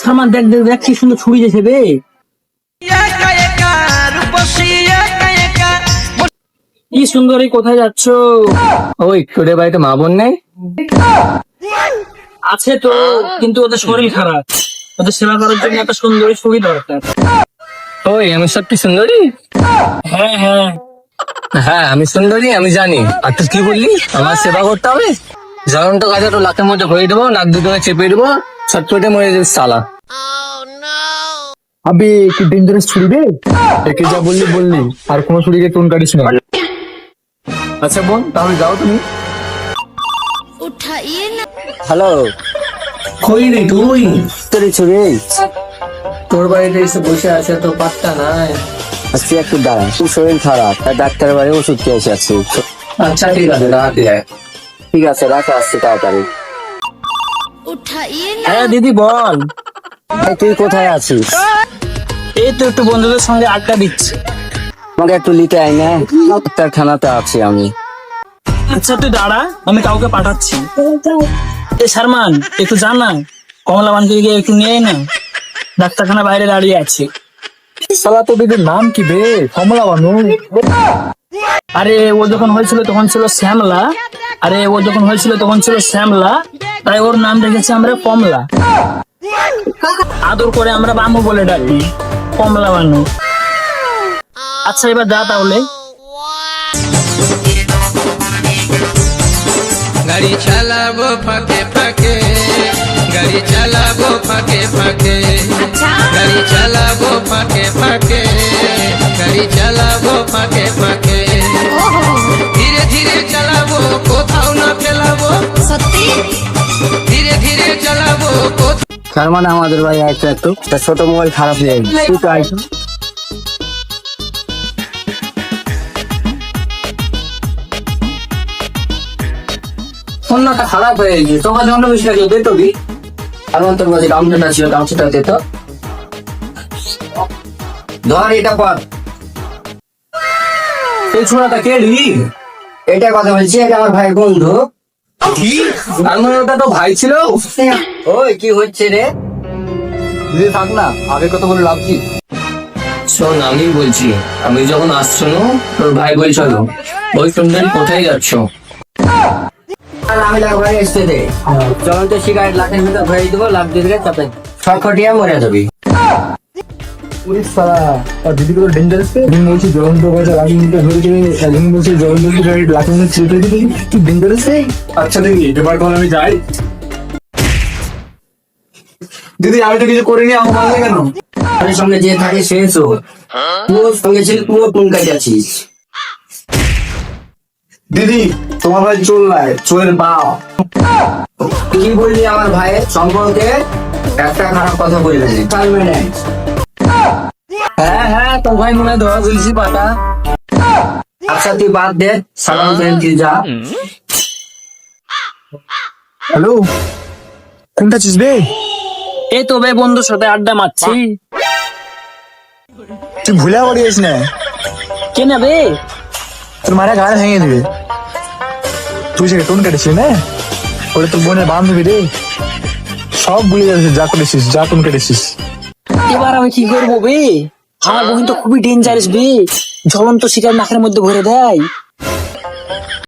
সামান দেখ দেখ দেখ কি সুন্দর ছবি দিয়েছে বে কি সুন্দর এই কোথায় যাচ্ছ? ওই তোদের বাড়িতে মা বোন নেই? আছে তো কিন্তু ওদের শরীর খারাপ। ওদের সেবা করার জন্য একটা সুন্দরী ছবি দরকার। ওই আমি সব কি সুন্দরী? হ্যাঁ হ্যাঁ। হ্যাঁ আমি সুন্দরী আমি জানি। আর তুই কি বললি? আমার সেবা করতে হবে? জ্বলন্ত গাছে তো লাখের মধ্যে ভরে দেবো নাক দুটো চেপে দেবো। সত্যটা মরে যাবে সালা আবে কি ডেঞ্জারাস ছুরি রে? একে যা বললি বললি। আর কোনো ছুরিকে টোন কাটিস না। আচ্ছা বোন তাহলে যাও তুমি। না। হ্যালো কই রে তুই? তোরে ছুরি? তোর বাড়িতে এসে বসে আছে তো পাত্তা নাই। আজকে একটু দাঁড়া তুই শরীর খারাপ। তাই ডাক্তারের বাড়ি ওষুধ খেয়েছি আজকে। আচ্ছা ঠিক আছে রাখা। ঠিক আছে রাখা আসছি তাড়াতাড়ি। হ্যাঁ দিদি, বল। তুই কোথায় আছিস? এই তো একটু বন্ধুদের সঙ্গে আড্ডা দিচ্ছি। আমাকে একটু লিটে আই না ডাক্তারখানাতে আছি আমি। আচ্ছা তুই দাঁড়া, আমি কাউকে পাঠাচ্ছি। এ শারমান একটু জানা, কমলা বানকে একটু নিয়ে না। ডাক্তারখানা বাইরে দাঁড়িয়ে আছে। সালা তো দিদির নাম কি বে? কমলা বানু আরে, ও যখন হয়েছিল তখন ছিল শ্যামলা। আরে, ও যখন হয়েছিল তখন ছিল শ্যামলা। তাই ওর নাম রেখেছি আমরা কমলা। আদর করে আমরা বামু বলে ডাকি, কমলা বানু। আচ্ছা এবার যা তাহলে। গাড়ি চালাবো ফাঁকে ফাঁকে, গাড়ি চালাবো ফাঁকে ফাঁকে, গাড়ি চালাবো ধীরে ধীরে চালাবো তার মানে আমাদের বাড়ি একটা একটু ছোট মোবাইল খারাপ হয়ে গেছে তুই তো আইস ফোনটা খারাপ হয়ে গেছে। তোমার জন্য বেশি লাগল দে তো দি। আর তোর কাছে গামছাটা ছিল তো। ধর এটা পর। এই ছোড়াটা কে রি এটা কথা বলছি এটা আমার ভাই বন্ধু। কি? ওটা তো ভাই ছিল। ওই কি হচ্ছে রে? দিদি থাক না আগে কথা বলে লাভ কি শোন আমি বলছি আমি যখন আসছো না তোর ভাই বল চলো। ওই সুন্দরী কোথায় যাচ্ছ? আমি লাগবো এসতে দে চলন তো সিগারেট লাখের ভিতর ভরে দেবো লাভ দিয়ে দিলে চাপে ছটফটিয়া মরে যাবি। আর দিদি কত ডেঞ্জারাস বলছি মুখে ধরে বলছি গাড়ি লাঠি দিবি? ডেঞ্জারাস আচ্ছা দিদি এবার আমি যাই। দিদি আমি তো কিছু করিনি আমার কেন? সঙ্গে যে থাকে সে চোর। তুইও সঙ্গে ছিল তুইও টুনকাই যাচ্ছিস দিদি তোমার ভাই চললায় চোরের বাপ। কি বললি আমার ভাইয়ের সম্পর্কে? একটা খারাপ কথা বললি ভাই মনে ধরা দিয়েছি পাটা। আচ্ছা তুই বাদ দে সালাম ফ্রেন্ড তুই যা। হ্যালো? কোনটা চিসবে এই তো বে বন্ধুর সাথে আড্ডা মারছি। তুই ভুলে পড়িয়েছ না। কে না বে? তোর মারা গাড়ি ভেঙে দিবে। তুই যে টোন কেটেছিস না? ওটা তোর বোনের বান্ধবী রে। সব ভুলে যাচ্ছিস যা করেছিস যা টোন কেটেছিস। এবার আমি কি করব বে? আমার বহিন তো খুবই ডেঞ্জারাস বে ঝলন্ত শিকার নাকের মধ্যে ভরে দেয়।